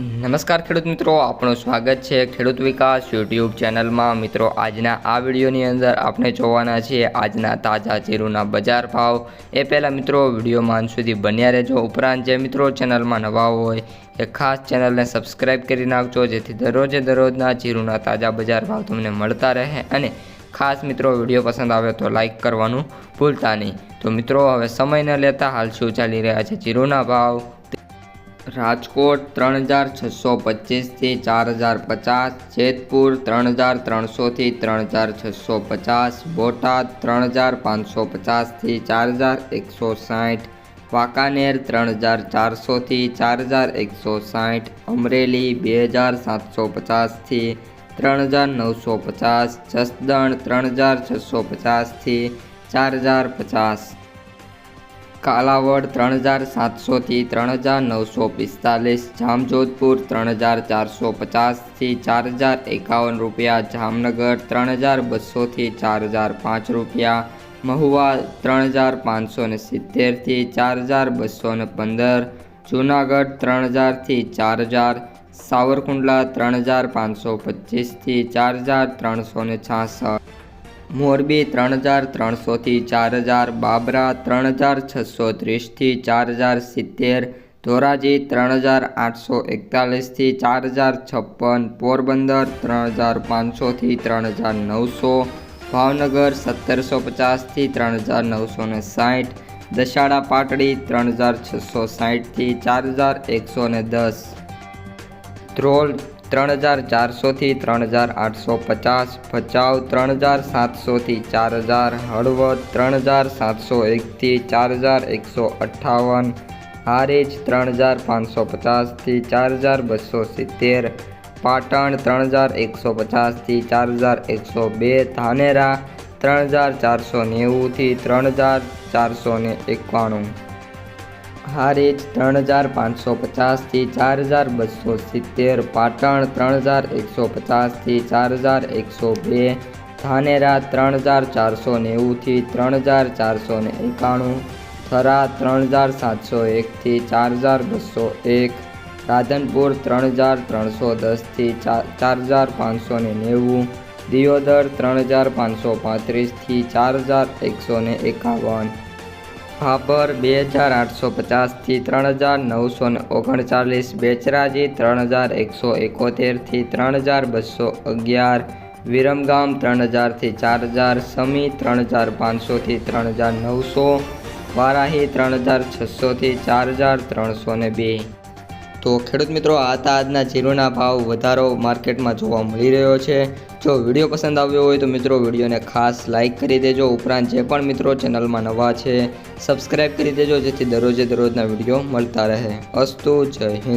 નમસ્કાર ખેડૂત મિત્રો આપણું સ્વાગત છે ખેડૂત વિકાસ યુટ્યુબ ચેનલમાં. મિત્રો, આજના આ વિડીયોની અંદર આપણે જોવાના છીએ આજના તાજા જીરુના બજાર ભાવ. એ પહેલાં મિત્રો વિડીયોમાં અંત સુધી બન્યા રહેજો. ઉપરાંત જે મિત્રો ચેનલમાં નવા હોય, એ ખાસ ચેનલને સબસ્ક્રાઇબ કરી નાખજો, જેથી દરરોજે દરરોજના જીરુના તાજા બજાર ભાવ તમને મળતા રહે અને ખાસ મિત્રો, વીડિયો પસંદ આવે તો લાઈક કરવાનું ભૂલતા નહીં. તો મિત્રો, હવે સમય ન લેતા હાલ શું ચાલી રહ્યા છે જીરુના ભાવ? રાજકોટ ત્રણ હજાર છસો પચીસથી ચાર હજાર પચાસ, જેતપુર ત્રણ હજાર ત્રણસોથી ત્રણ હજાર છસો પચાસ, બોટાદ ત્રણ હજાર પાંચસો પચાસથી ચાર હજાર એકસો સાઠ, વાંકાનેર ત્રણ હજાર ચારસોથી ચાર હજાર એકસો સાઠ, અમરેલી બે હજાર સાતસો પચાસથી ત્રણ હજાર નવસો પચાસ, જસદણ ત્રણ હજાર છસો પચાસથી ચાર હજાર પચાસ. કાલાવડ ત્રણ હજાર સાતસોથી ત્રણ હજાર નવસો પિસ્તાલીસ, જામજોધપુર ત્રણ હજાર ચારસો પચાસથી ચાર હજાર એકાવન રૂપિયા, જામનગર ત્રણ હજાર બસોથી ચાર હજાર પાંચ રૂપિયા, મહુવા ત્રણ હજાર પાંચસો ને સિત્તેરથી ચાર હજાર બસો ને પંદર, જૂનાગઢ ત્રણ હજારથી ચાર હજાર, સાવરકુંડલા ત્રણ હજાર પાંચસો પચીસથી ચાર હજાર ત્રણસો ને છાસઠ. મોરબી ત્રણ હજાર ત્રણસોથી ચાર હજાર, બાબરા ત્રણ હજાર છસો ત્રીસથી ચાર હજાર સિત્તેર, ધોરાજી ત્રણ હજાર આઠસો એકતાલીસથી ચાર હજાર છપ્પન, પોરબંદર ત્રણ હજાર પાંચસોથી ત્રણ હજાર નવસો, ભાવનગર સત્તરસો પચાસથી ત્રણ હજાર નવસો ને સાઠ દશાડા પાટડી ત્રણ હજાર છસો સાઠથી ચાર હજાર એકસો ને દસ, ધ્રોલ ત્રણ હજાર ચારસોથી ત્રણ હજાર આઠસો પચાસ, ભચાઉ ત્રણ હજાર સાતસોથી ચાર હજાર, હળવદ ત્રણ હજાર સાતસો એકથી ચાર હજાર એકસો અઠ્ઠાવન, હારીજ ત્રણ હજાર પાંચસો પચાસથી ચાર હજાર બસો સિત્તેર, પાટણ ત્રણ હજાર એકસો પચાસથી ચાર હજાર એકસો બે, ધાનેરા ત્રણ હજાર ચારસો નેવુંથી ત્રણ હજાર ચારસો ને એકાણું હારીજ ત્રણ હજાર પાંચસો પચાસથી ચાર હજાર બસો સિત્તેર, પાટણ ત્રણ હજાર એકસો પચાસથી ચાર હજાર એકસો બે, ધાનેરા ત્રણ હજાર ચારસો નેવુંથી ત્રણ હજાર ચારસો ને એકાણું, થરા ત્રણ હજાર સાતસો એકથી ચાર હજાર બસો એક, રાધનપુર ત્રણ હજાર ત્રણસો દસથી ચાર હજાર પાંચસો ને નેવું, દિયોદર ત્રણ હજાર પાંચસો પાંત્રીસથી ચાર હજાર એકસો ને એકાવન ભાભર બે હજાર આઠસો પચાસથી ત્રણ હજાર નવસો ને ઓગણચાલીસ, બેચરાજી ત્રણ હજાર એકસો એકોતેરથી ત્રણ હજાર બસો અગિયાર, વિરમગામ ત્રણ હજારથી ચાર હજાર, સમી ત્રણ હજાર પાંચસોથી ત્રણ હજાર નવસો, વારાહી ત્રણ હજાર છસોથી ચાર હજાર ત્રણસો ને બે. તો ખેડૂત મિત્રો, આ હતા આજના જીરુના ભાવ વધારો માર્કેટમાં જોવા મળી રહ્યો છે. જો વીડિયો પસંદ આવ્યો હોય તો મિત્રો, વિડીયોને ખાસ લાઇક કરી દેજો. ઉપરાંત જે પણ મિત્રો ચેનલમાં નવા છે સબસ્ક્રાઈબ કરી દેજો, જેથી દરરોજે દરરોજના વીડિયો મળતા રહે. અસ્તુ, જય હિન્દ.